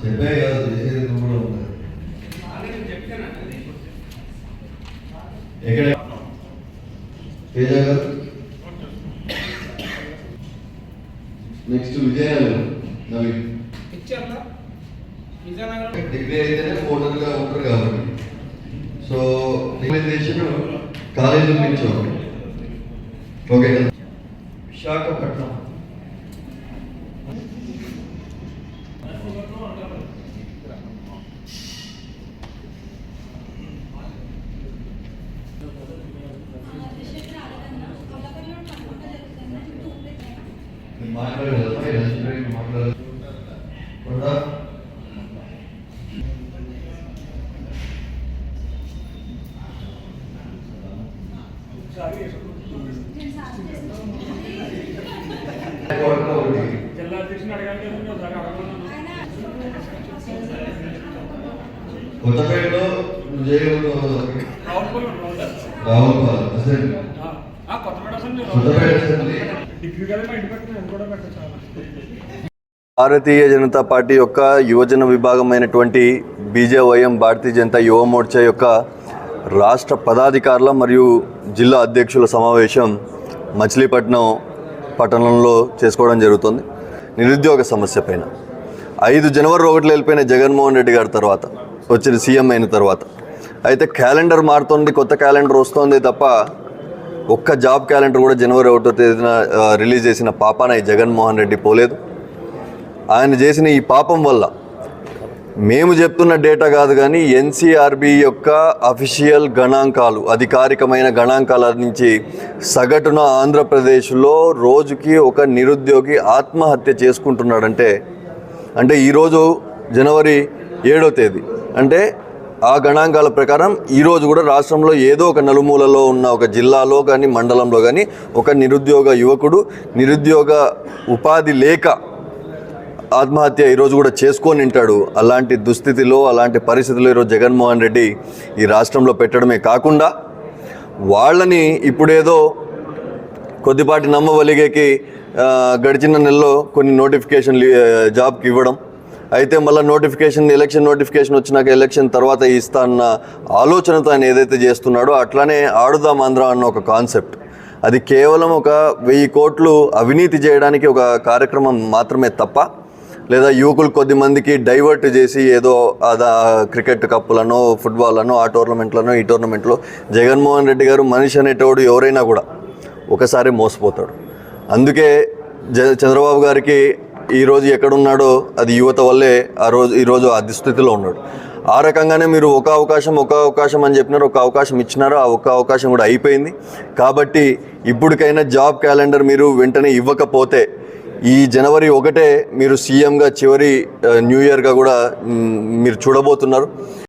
చెప్పే కాదు చేసేది నువ్వు కూడా ఉంటుంది ఎక్కడ? తేజ గారు? నెక్స్ట్ విజయనగరం నవీన్. డిగ్రీ అయితేనే ఓటర్గా ఉంటారు కాబట్టి. సో రికమెండేషన్ కాలేజీ నుంచి. ఓకే విశాఖపట్నం. నేను మాట్లాడలేదు ఎలక్షన్ గురించి మాట్లాడలేదు కొండా కోటలో ఒకటి జిల్లా అధ్యక్షుని అడగాలి కొత్తపేటలో విజయనగరంలో రావులపల్లి రాహుల్ పాల్ అసెంబ్లీ ఆ కొత్తపేట అసెంబ్లీ భారతీయ జనతా పార్టీ యొక్క యువజన విభాగమైనటువంటి బీజేవైఎం భారతీయ జనతా యువ మోర్చా యొక్క రాష్ట్ర పదాధికారుల మరియు జిల్లా అధ్యక్షుల సమావేశం మచిలీపట్నం పట్టణంలో చేసుకోవడం జరుగుతుంది. నిరుద్యోగ సమస్య పైన. ఐదు జనవరి ఒకటిలో వెళ్ళిపోయిన జగన్మోహన్ రెడ్డి గారి తర్వాత వచ్చిన సీఎం అయిన తర్వాత. అయితే క్యాలెండర్ మారుతుంది కొత్త క్యాలెండర్ వస్తుంది తప్ప ఒక్క జాబ్ క్యాలెండర్ కూడా జనవరి ఒకటో తేదీన రిలీజ్ చేసిన పాపాన ఈ జగన్మోహన్ రెడ్డి పోలేదు. ఆయన చేసిన ఈ పాపం వల్ల మేము చెప్తున్న డేటా కాదు కానీ ఎన్సీఆర్బి యొక్క అఫీషియల్ గణాంకాలు అధికారికమైన గణాంకాల నుంచి సగటున ఆంధ్రప్రదేశ్లో రోజుకి ఒక నిరుద్యోగి ఆత్మహత్య చేసుకుంటున్నాడంటే అంటే ఈరోజు జనవరి ఏడో తేదీ అంటే ఆ గణాంకాల ప్రకారం ఈరోజు కూడా రాష్ట్రంలో ఏదో ఒక నలుమూలలో ఉన్న ఒక జిల్లాలో కానీ మండలంలో కానీ ఒక నిరుద్యోగ యువకుడు నిరుద్యోగ ఉపాధి లేక ఆత్మహత్య ఈరోజు కూడా చేసుకొని ఉంటాడు. అలాంటి దుస్థితిలో అలాంటి పరిస్థితిలో ఈరోజు జగన్మోహన్ రెడ్డి ఈ రాష్ట్రంలో పెట్టడమే కాకుండా వాళ్ళని ఇప్పుడేదో కొద్దిపాటి నమ్మవలిగేకి గడిచిన నెలలో కొన్ని నోటిఫికేషన్ జాబ్కి ఇవ్వడం అయితే మళ్ళీ నోటిఫికేషన్ ఎలక్షన్ నోటిఫికేషన్ వచ్చినాక ఎలక్షన్ తర్వాత ఇస్తా అన్న ఆలోచనతో ఆయన ఏదైతే చేస్తున్నాడో అట్లానే ఆడుదాం ఆంధ్ర అన్న ఒక కాన్సెప్ట్ అది కేవలం ఒక వెయ్యి కోట్లు అవినీతి చేయడానికి ఒక కార్యక్రమం మాత్రమే తప్ప లేదా యువకులు కొద్ది మందికి డైవర్ట్ చేసి ఏదో అదా క్రికెట్ కప్పులను ఫుట్బాల్లను ఆ టోర్నమెంట్లను ఈ టోర్నమెంట్లో జగన్మోహన్ రెడ్డి గారు మనిషి అనేటోడు ఎవరైనా కూడా ఒకసారి మోసపోతాడు. అందుకే జ చంద్రబాబు గారికి ఈరోజు ఎక్కడున్నాడో అది యువత వల్లే ఆ రోజు ఈరోజు ఆ దుస్థితిలో ఉన్నాడు. ఆ రకంగానే మీరు ఒక అవకాశం ఒక అవకాశం అని చెప్పినారు ఒక అవకాశం ఇచ్చినారు ఆ ఒక్క అవకాశం కూడా అయిపోయింది. కాబట్టి ఇప్పటికైనా జాబ్ క్యాలెండర్ మీరు వెంటనే ఇవ్వకపోతే ఈ జనవరి ఒకటే మీరు సీఎంగా చివరి న్యూ ఇయర్గా కూడా మీరు చూడబోతున్నారు.